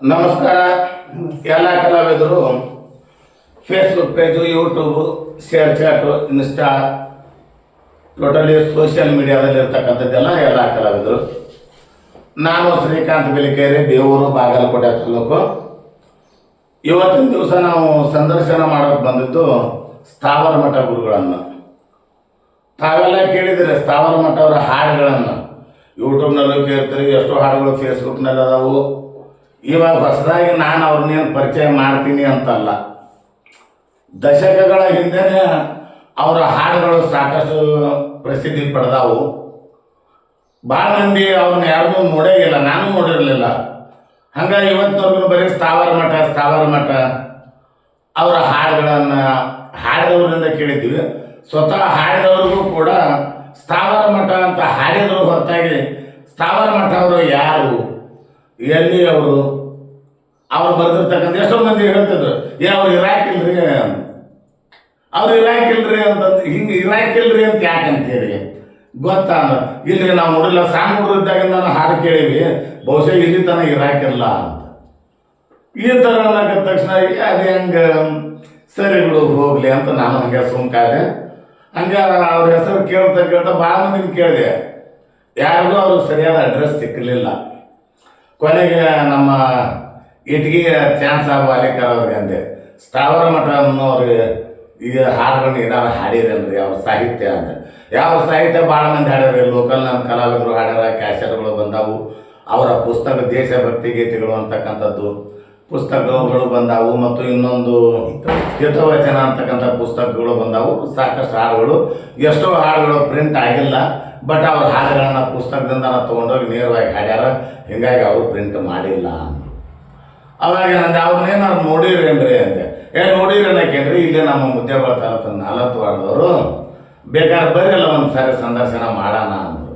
ನಮಸ್ಕಾರ. ಎಲ್ಲ ಕಲಾವಿದರು Facebook page YouTube share chat Insta totally social ಮೀಡಿಯಾದಲ್ಲಿ ಇರ್ತಕ್ಕಂಥದ್ದೆಲ್ಲ ಎಲ್ಲ ಕಲಾವಿದರು. ನಾನು ಶ್ರೀಕಾಂತ್ ಬೆಲಿಕೇರಿ, ಬೇವೂರು, ಬಾಗಲಕೋಟೆ ತಾಲೂಕು. ಇವತ್ತಿನ ದಿವಸ ನಾವು ಸಂದರ್ಶನ ಮಾಡೋಕೆ ಬಂದಿದ್ದು ಸ್ಥಾವರ ಮಠ ಗುರುಗಳನ್ನು. ತಾವೆಲ್ಲ ಕೇಳಿದರೆ ಸ್ಥಾವರ ಮಠ ಅವರ ಹಾಡುಗಳನ್ನು ಯೂಟ್ಯೂಬ್ನಲ್ಲೂ ಕೇಳ್ತೀರಿ, ಎಷ್ಟೋ ಹಾಡುಗಳು ಫೇಸ್ಬುಕ್ನಲ್ಲಿ ಅದಾವು ಇವಾಗ ಹೊಸದಾಗಿ ನಾನು ಅವ್ರನ್ನೇನು ಪರಿಚಯ ಮಾಡ್ತೀನಿ ಅಂತಲ್ಲ. ದಶಕಗಳ ಹಿಂದೆನೇ ಅವರ ಹಾಡುಗಳು ಸಾಕಷ್ಟು ಪ್ರಸಿದ್ಧಿ ಪಡೆದಾವು. ಭಾಳ ಮಂದಿ ಅವ್ರನ್ನ ಯಾರಿಗೂ ನೋಡೇ ಇಲ್ಲ ನಾನು ನೋಡಿರಲಿಲ್ಲ. ಹಂಗಾಗಿ ಇವತ್ತಿನವರೆಗೂ ಬರೀ ಸ್ಥಾವರ ಮಠ ಸ್ಥಾವರ ಮಠ. ಅವರ ಹಾಡುಗಳನ್ನು ಹಾಡಿದವರಿಂದ ಕೇಳಿದ್ವಿ ಸ್ವತಃ ಹಾಡಿದವ್ರಿಗೂ ಕೂಡ ಸ್ಥಾವರ ಮಠ ಅಂತ ಹಾಡಿದ್ರು ಹೊರತಾಗಿ ಸ್ಥಾವರ ಮಠ ಅವರು ಯಾರು? ಎಲ್ಲಿ ಅವರು? ಅವ್ರು ಬರೆದಿರ್ತಕ್ಕಂಥ ಎಷ್ಟೋ ಮಂದಿ ಹೇಳ್ತಿದ್ರು, ಏ, ಅವ್ರು ಇರಾಕಿಲ್ರಿ ಅವ್ರು ಇರಾಕಿಲ್ರಿ ಅಂತಂದು ಹಿಂಗೆ ಇರಾಕಿಲ್ರಿ ಅಂತ ಯಾಕಂತೀರಿ? ಗೊತ್ತಾ? ಇಲ್ರಿ, ನಾವು ನೋಡಿಲ್ಲ. ಸಣ್ಣ ಹುಡುಗರು ಇದ್ದಾಗ ನಾನು ಹಾಡು ಕೇಳೀವಿ ಬಹುಶಃ ಇಲ್ಲಿ ತನಕ ಇರಾಕಿಲ್ಲ ಅಂತ. ಈ ಥರ ಅನ್ನಕ್ಕ ತಕ್ಷಣ ಅದು ಹೆಂಗೆ? ಸರಿ ಬಿಡು ಹೋಗ್ಲಿ ಅಂತ ನಾನು ಹಂಗೆ ಸುಮ್ಕಾದೆ. ಹಂಗೆ ಅವ್ರ ಹೆಸರು ಕೇಳ್ತಾ ಕೇಳ್ತಾ ಭಾಳ ಮಂದಿನ ಕೇಳಿದೆ. ಯಾರಿಗೂ ಅವ್ರಿಗೆ ಸರಿಯಾದ ಅಡ್ರೆಸ್ ಸಿಕ್ಕಲಿಲ್ಲ ಕೊನೆಗೆ ನಮ್ಮ ಇಟ್ಗಿ ಚಾನ್ಸ್ ಆಗುವ ಅಲಿಕರ್ ಅವ್ರಿಗೆ ಅಂದೆ. ಸ್ಥಾವರ ಮಠ ಅನ್ನೋರು ಈಗ ಹಾಡುಗಳನ್ನ ಏನಾರು ಹಾಡಿರಲ್ರಿ ಅವ್ರ ಸಾಹಿತ್ಯ ಅಂತ ಯಾವ ಸಾಹಿತ್ಯ ಭಾಳ ಮಂದಿ ಹಾಡ್ಯಾರ ಲೋಕಲ್ ನಮ್ಮ ಕಲಾವಿದರು ಹಾಡ್ಯಾರ ಕ್ಯಾಸೆಟ್ಗಳು ಬಂದಾವು. ಅವರ ಪುಸ್ತಕ ದೇಶಭಕ್ತಿ ಗೀತೆಗಳು ಅಂತಕ್ಕಂಥದ್ದು. ಪುಸ್ತಕಗಳು ಬಂದಾವು ಮತ್ತು ಇನ್ನೊಂದು ಹಿತವಚನ ಅಂತಕ್ಕಂಥ ಪುಸ್ತಕಗಳು ಬಂದಾವು. ಸಾಕಷ್ಟು ಹಾಡುಗಳು. ಎಷ್ಟೋ ಹಾಡುಗಳು ಪ್ರಿಂಟ್ ಆಗಿಲ್ಲ ಬಟ್ ಅವ್ರ ಹಾಡುಗಳನ್ನ ಪುಸ್ತಕದಿಂದ ತೊಗೊಂಡೋಗಿ ನೇರವಾಗಿ ಹಾಡ್ಯಾರ. ಹಿಂಗಾಗಿ ಅವರು ಪ್ರಿಂಟ್ ಮಾಡಿಲ್ಲ ಅವಾಗ ನಂದು ಅವ್ರನ್ನೇನಾದ್ರು ನೋಡಿರೇನ್ರಿ ಅಂದೆ. ಏ ನೋಡಿರೇನಕೇನ್ರಿ ಇಲ್ಲೇ ನಮ್ಮ ಮುದ್ದೇಬಾಳ ತಾಲೂಕು ನಾಲ್ಕು ವಾರದವರು ಬೇಕಾದ್ರೆ ಬರೀಲ್ಲ ಒಂದು ಸಾರಿ ಸಂದರ್ಶನ ಮಾಡೋಣ ಅಂದರು.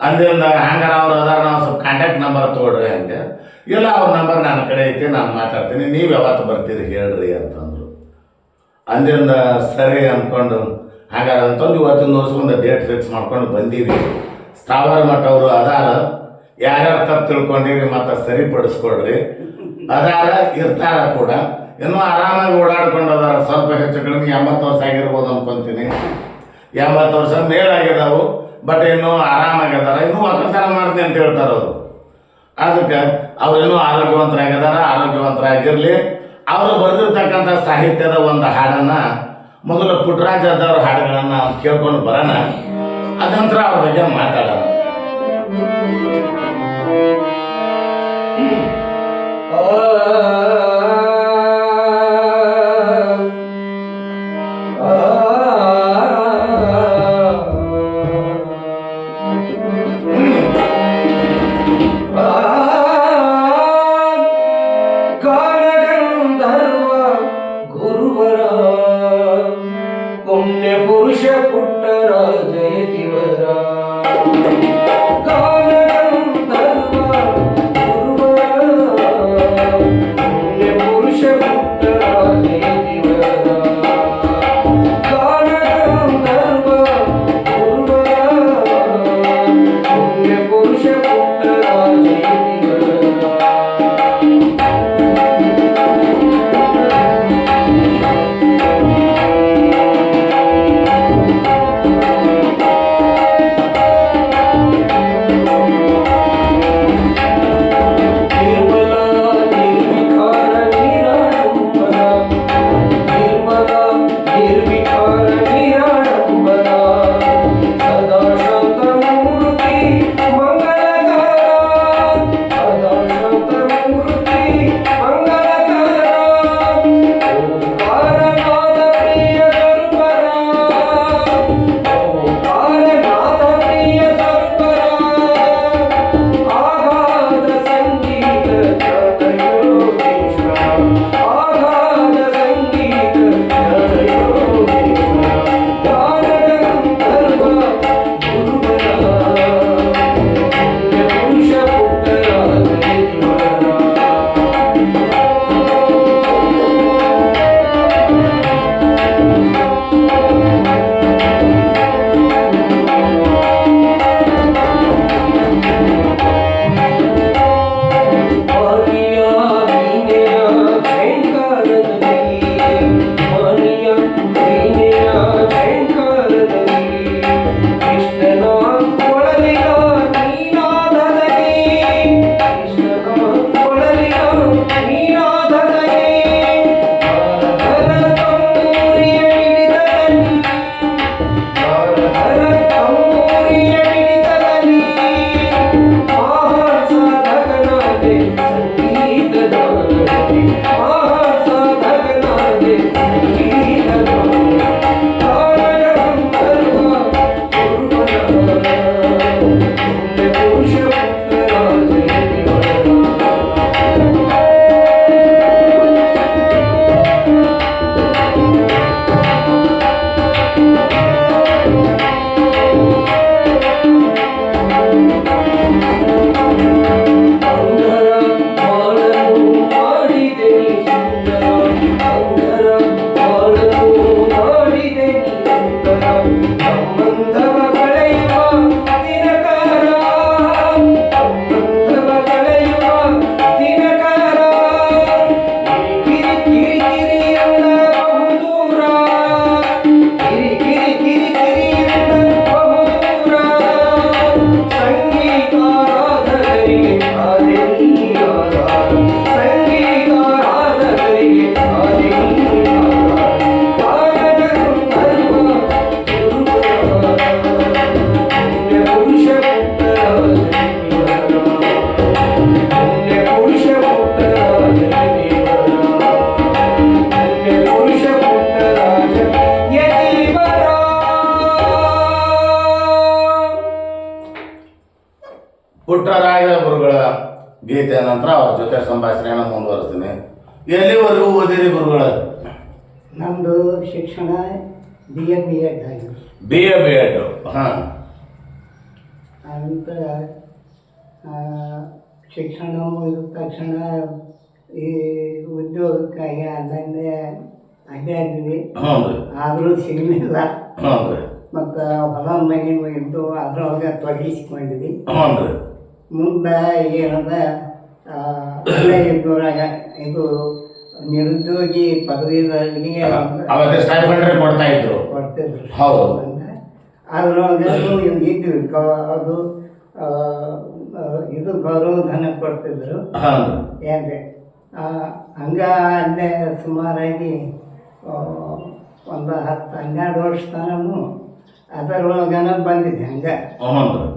ಅಂದಿಂದ ಹಂಗಾರ ಅವ್ರು ಅದಾರ, ನಾವು ಸ್ವಲ್ಪ ಕಾಂಟ್ಯಾಕ್ಟ್ ನಂಬರ್ ತೊಗೊಳ್ರಿ ಅಂದೆ. ಇಲ್ಲ, ಅವ್ರ ನಂಬರ್ ನನ್ನ ಕಡೆ ಐತಿ, ನಾನು ಮಾತಾಡ್ತೀನಿ. ನೀವು ಯಾವತ್ತು ಬರ್ತೀರಿ ಹೇಳ್ರಿ ಅಂತಂದರು. ಅಂದಿಂದ ಸರಿ ಅಂದ್ಕೊಂಡು ಹಾಗಾದ್ರೆ ಅಂತಂದು ಇವತ್ತಿನ ಒಂದು ಡೇಟ್ ಫಿಕ್ಸ್ ಮಾಡ್ಕೊಂಡು ಬಂದೀವಿ. ಸ್ಥಾವರ ಮಠ ಅವರು ಅದಾರ. ಯಾರ್ಯಾರು ತಪ್ಪು ತಿಳ್ಕೊಂಡಿರಿ ಮತ್ತೆ ಸರಿಪಡಿಸ್ಕೊಡ್ರಿ ಅದಾರ ಇರ್ತಾರ ಕೂಡ. ಇನ್ನೂ ಆರಾಮಾಗಿ ಓಡಾಡ್ಕೊಂಡು ಸ್ವಲ್ಪ ಹೆಚ್ಚು ಕಡಿಮೆ ಎಂಬತ್ತು ವರ್ಷ ಆಗಿರ್ಬೋದು ಅನ್ಕೊಂತೀನಿ. ಎಂಬತ್ತು ವರ್ಷ ಮೇಲಾಗ್ಯದಾವು ಬಟ್ ಇನ್ನೂ ಆರಾಮಾಗ್ಯದಾರ ಇನ್ನೂ ಒಕ್ಕಲ್ತನ ಮಾಡ್ತೀನಿ ಅಂತ ಹೇಳ್ತಾರೆ ಅವರು. ಅದಕ್ಕೆ ಅವರಿನ್ನೂ ಆರೋಗ್ಯವಂತರಾಗಿದಾರ, ಆರೋಗ್ಯವಂತರಾಗಿರಲಿ. ಅವರು ಬರೆದಿರ್ತಕ್ಕಂಥ ಸಾಹಿತ್ಯದ ಒಂದು ಹಾಡನ್ನು ಮೊದಲು ಪುಟ್ಟರಾಜ ಅದವ್ರ ಹಾಡುಗಳನ್ನು ಕೇಳ್ಕೊಂಡು ಬರೋಣ. ಅದ ನಂತರ ಅವ್ರ ಬಗ್ಗೆ ಮಾತಾಡೋಣ. Oh ನಂತರ ಅವ್ರ ಜೊತೆ ಸಂಭಾಷಣೆಯನ್ನು ಮುಂದುವರಿಸ್ತೀನಿ. ಎಲ್ಲಿವರೆಗೂ ಓದಿರಿ ಗುರುಗಳು? ನಮ್ಮದು ಶಿಕ್ಷಣ ಬಿ ಎ ಬಿ ಎಡ್ ಆಗಿದೆ. ಬಿ ಎ ಬಿ ಎಡ್ ಹಾಂ ಶಿಕ್ಷಣ ಮುಗಿದ ತಕ್ಷಣ ಈ ಉದ್ಯೋಗಕ್ಕಾಗಿ ಅದನ್ನೇ ಅಡ್ಡಾಡಿದ್ವಿ ಆದರೂ ಸಿಗಲಿಲ್ಲ. ಮತ್ತು ಹೊಲ ಮನೆ ಇದ್ದು ಅದರೊಳಗೆ ತೊಡಗಿಸ್ಕೊಂಡಿದ್ವಿ. ಮುಂದೆ ಏನದ ಇದ್ದೂರಾಗ ಇದು ನಿರುದ್ಯೋಗಿ ಪದವೀಧರರಿಗೆ ಅವತ್ತೆ ಸ್ಟೈಫಂಡ್ರಿ ಕೊಡ್ತಾ ಇದ್ರು. ಕೊಡ್ತಿದ್ರು. ಹೌದು. ಇದ್ವಿ. ಕ- ಅದು ಇದು ಆ, ಇದು ಕೊಡ್ತಿದ್ರು. ಏನ್ರಿ? ಹಂಗ ಅಲ್ಲೇ ಸುಮಾರಾಗಿ ಒಂದು ಹತ್ತು ಹನ್ನೆರಡು ವರ್ಷ ತನೂ ಅದರೊಳಗನ ಬಂದಿದೆ ಹಂಗೆ.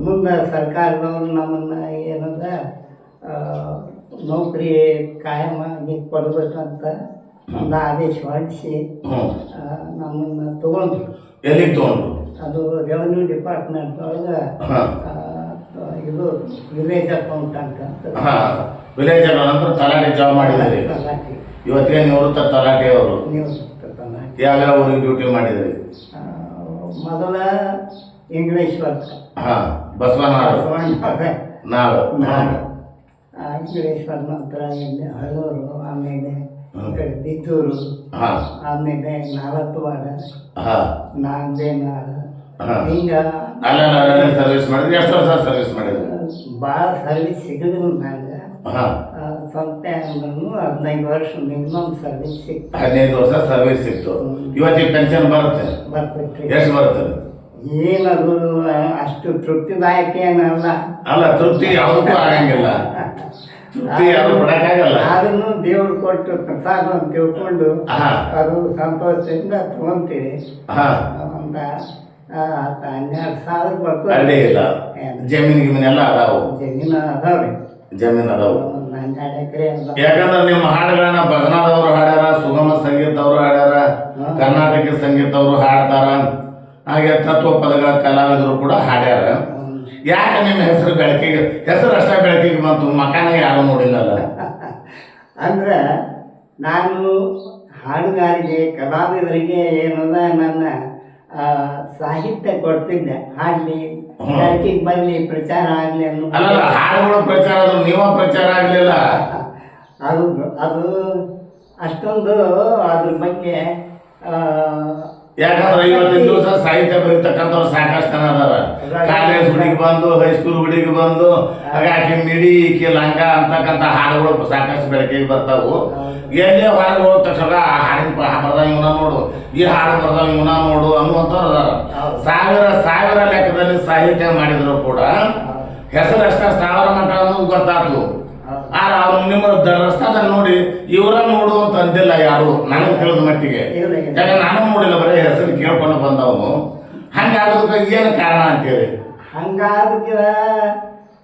ಮುಂದೆ ಸರ್ಕಾರದವರು ನಮ್ಮನ್ನ ಏನದ ಆ, ನೌಕರಿ ಕಾಯಮಾಗಿ ಕೊಡಬೇಕಂತ ಒಂದು ಆದೇಶ ಹೊರಡಿಸಿ ನಮ್ಮನ್ನು ತಗೊಂಡ್ರು. ಎಲ್ಲಿಗೆ ತಗೊಂಡ್ರು? ಅದು ರೆವೆನ್ಯೂ ಡಿಪಾರ್ಟ್ಮೆಂಟ್ ಒಳಗೆ ಇದು ವಿಲೇಜ್ ಅಕೌಂಟ್ ಅಂತ. ವಿಲೇಜ್ ಅಂದ್ರೆ ತಲಾಟೆ ಜಾಬ್ ಮಾಡಿದ್ದಾರೆ ತಲಾಟಿ. ಇವತ್ತಿಗೆ ನಿವೃತ್ತ ತಲಾಟೆ ನೀವು ತಲಾಟಿ. ಯಾವ್ಯಾವ ಊರಿಗೆ ಡ್ಯೂಟಿ ಮಾಡಿದ್ರಿ? ಮೊದಲ ಇಂಗ್ಲೀಷ್ ವರ್ಕ್ ಹಾಂ. ಬಸವನಾಡು ನಾಡು ನಾನು ಇಂಗ್ಲೀಶ್ವರ ಹತ್ರ ಇಲ್ಲಿ ಹಳೂರು ಆಮೇಲೆ ಈ ಕಡೆ ಬಿದ್ದೂರು ಹಾಂ. ಆಮೇಲೆ ನಾಲ್ಕವಾಡ ಹಾಂ. ನಾಂದೇನಾಳ ಹಾ. ಹಿಂಗ ಅಲ್ಲ ಸರ್ವಿಸ್ ಮಾಡಿದ್ರಿ? ಎಷ್ಟು ವರ್ಷ ಸರ್ವಿಸ್ ಮಾಡಿದ್ರಿ? ಭಾಳ ಸರ್ವಿಸ್ ಸಿಗಲಿಲ್ಲ ನಂಗೆ. ಹಾಂ. ಸ್ವಲ್ಪ ಅಂದ್ರೂ ಹದಿನೈದು ವರ್ಷ ಮಿನಿಮಮ್ ಸರ್ವಿಸ್ ಸಿಕ್ತು. ಹದಿನೈದು ವರ್ಷ ಸರ್ವಿಸ್ ಸಿಕ್ತು. ಇವತ್ತಿಗೆ ಪೆನ್ಷನ್ ಬರುತ್ತೆ? ಬರ್ತೈತಿ ಎಷ್ಟು ಬರುತ್ತೆ? ಏನದು ಅಷ್ಟು ತೃಪ್ತಿದಾಯಕ ಏನಲ್ಲ. ಅಲ್ಲ ತೃಪ್ತಿ ಯಾವುದಕ್ಕೂ ಆಗಂಗಿಲ್ಲ. ಪಡಕ್ಕಾಗಲ್ಲ ಅದನ್ನು ದೇವ್ರು ಕೊಟ್ಟು ಪ್ರಸಾದ ಅಂತ ತಿಳ್ಕೊಂಡು ಅದು ಸಂತೋಷದಿಂದ ತಗೊಂತೀವಿ ಹತ್ತು ಹನ್ನೆರಡು ಸಾವಿರ ಬರ್ತದೆ ಅಡ್ಡಿ ಇಲ್ಲ. ಜಮೀನ್ ಗಿಮೀನ್ ಎಲ್ಲ ಅದಾವು. ಜಮೀನು ಅದಾವ್ರಿ. ಜಮೀನ್ ಅದಾವ. ಯಾಕಂದ್ರೆ ನಿಮ್ಮ ಹಾಡುಗಳನ್ನ ಭಜನಾದವರು ಹಾಡ್ಯಾರ ಸುಗಮ ಸಂಗೀತದವರು ಹಾಡ್ಯಾರ ಕರ್ನಾಟಕ ಸಂಗೀತದವರು ಹಾಡ್ತಾರ. ಹಾಗೆ ತತ್ವ ಪದಗಳ ಕಲಾವಿದರು ಕೂಡ ಹಾಡ್ಯಾರ. ಯಾಕೆ ನಿಮ್ಮ ಹೆಸರು ಬೆಳಕಿಗೆ ಹೆಸರು ಅಷ್ಟೇ ಬೆಳಕಿಗೆ ಬಂತು? ಮಕಾನ ಯಾರು ನೋಡಿಲ್ಲಲ್ಲ? ಅಂದ್ರೆ ನಾನು ಹಾಡುಗಾರಿಗೆ ಕಲಾವಿದರಿಗೆ ಏನದ ನನ್ನ ಸಾಹಿತ್ಯ ಕೊಡ್ತಿದ್ದೆ. ಹಾಡಲಿ ಬೆಳಕಿಗೆ ಬರಲಿ ಪ್ರಚಾರ ಆಗಲಿ ಅನ್ನೋ ಅಲ್ಲಲ್ಲ ಹಾಡುಗಳು ಪ್ರಚಾರ ಆದ್ರು ನೀವ ಪ್ರಚಾರ ಆಗಲಿಲ್ಲ? ಅದು ಅದು ಅಷ್ಟೊಂದು ಅದ್ರ ಬಗ್ಗೆ ಯಾಕಂದ್ರೆ ಇವತ್ತಿನ ದಿವಸ ಸಾಹಿತ್ಯ ಬರೀತಕ್ಕಂಥವ್ರು ಸಾಕಷ್ಟು ಜನ ಅದಾರ. ಕಾಲೇಜ್ ಹುಡುಗಿ ಬಂದು ಹೈಸ್ಕೂಲ್ ಹುಡುಗಿ ಬಂದು ಹಾಗಾಗಿ ಮಿಡಿ ಈಕೆ ಲಂಗ ಅಂತಕ್ಕಂಥ ಹಾಡುಗಳು ಸಾಕಷ್ಟು ಬೆಳಕಿಗೆ ಬರ್ತಾವು. ಎಲ್ಲೇ ಹೊರಗೆ ಹೋದ ತಕ್ಷಣ ಆ ಹಾಡಿನ ಬರ್ದಂಗ ಬರ್ದ ಇವನ ನೋಡು. ಈ ಹಾಡು ಬರ್ದ ಇವನ ನೋಡು ಅನ್ನುವಂಥವ್ರು ಅದಾರ. ಸಾವಿರ ಸಾವಿರ ಲೆಕ್ಕದಲ್ಲಿ ಸಾಹಿತ್ಯ ಮಾಡಿದ್ರು ಕೂಡ ಹೆಸರು ಅಷ್ಟ ಸಾವಿರ ಮಟ್ಟ ಅನ್ನೋದು ಗೊತ್ತಾಯ್ತು ಆದ್ರೆ ಅವ್ರು ನಿಮ್ಮ ರಸ್ತಾದ ನೋಡಿ ಇವರ ನೋಡು ಅಂತ ಅಂದಿಲ್ಲ ಯಾರು ನನಗೆ ತಿಳಿದ ಮಟ್ಟಿಗೆ. ಯಾಕಂದ್ರೆ ನಾನು ನೋಡಿಲ್ಲ ಬರೀ ಹೆಸರು ಕೇಳ್ಕೊಂಡು ಬಂದವನು. ಹಂಗಾಗೋದಕ್ಕೆ ಏನು ಕಾರಣ ಅಂತೇಳಿ ಹಂಗಾದ್ರೆ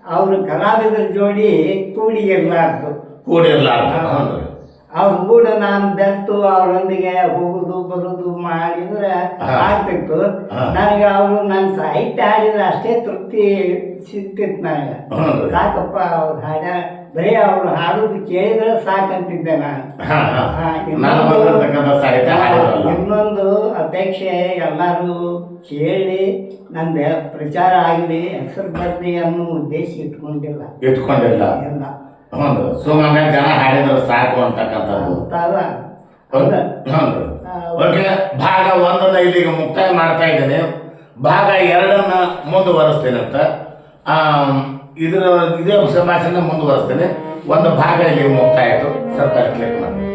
ಅವರು ಕಲಾವಿದರ ಜೋಡಿ ಕೂಡಿ ಇರಲಾರ್ದು ಕೂಡಿರ್ಲಾರ್ದು ಹ್ಞೂ ಅವ್ರ ಕೂಡ ನಾನು ಬೆತ್ತು ಅವರೊಂದಿಗೆ ಹೋಗುದು ಬರುದು ಮಾಡಿದ್ರೆ. ಆಗ್ತಿತ್ತು. ನನಗೆ ಅವರು ನನ್ನ ಸಾಹಿತ್ಯ ಹಾಡಿದ್ರೆ ಅಷ್ಟೇ ತೃಪ್ತಿ ಸಿಕ್ತಿತ್ತು ನನಗೆ. ಸಾಕಪ್ಪ ಅವ್ರು ಹಾಡ ಬರೀ ಅವ್ರು ಹಾಡೋದು ಕೇಳಿದ್ರೆ ಸಾಕಂತಿದ್ದೆ ನಾನು. ಇನ್ನೊಂದು ಅಪೇಕ್ಷೆ ಎಲ್ಲರೂ ಕೇಳಿ ನಂದು ಪ್ರಚಾರ ಆಗಲಿ ಹೆಸರು ಬರಲಿ ಅನ್ನೋ ಉದ್ದೇಶ ಇಟ್ಕೊಂಡಿಲ್ಲ. ಇಟ್ಕೊಂಡಿಲ್ಲ. ಇಲ್ಲ. ಹ್ಞೂ ಸುಮ್ಮನೆ ಜನ ಹಾಡಿದ್ರೆ ಸಾಕು ಅಂತಕ್ಕಂಥದ್ದು. ಹೌದಾ? ಓಕೆ ಭಾಗ ಒಂದನ್ನ ಇಲ್ಲಿಗೆ ಮುಕ್ತಾಯ ಮಾಡ್ತಾ ಇದ್ದೇನೆ. ಭಾಗ ಎರಡನ್ನ ಮುಂದುವರಿಸ್ತೇನಂತ. ಇದರ ಇದೇ ಸಂಭಾಷಣೆ ಮುಂದುವರಿಸ್ತೇನೆ. ಒಂದು ಭಾಗ ಇಲ್ಲಿ ಮುಕ್ತಾಯಿತು ಸ್ವಲ್ಪ ಕ್ಲಿಕ್ ಮಾಡಿ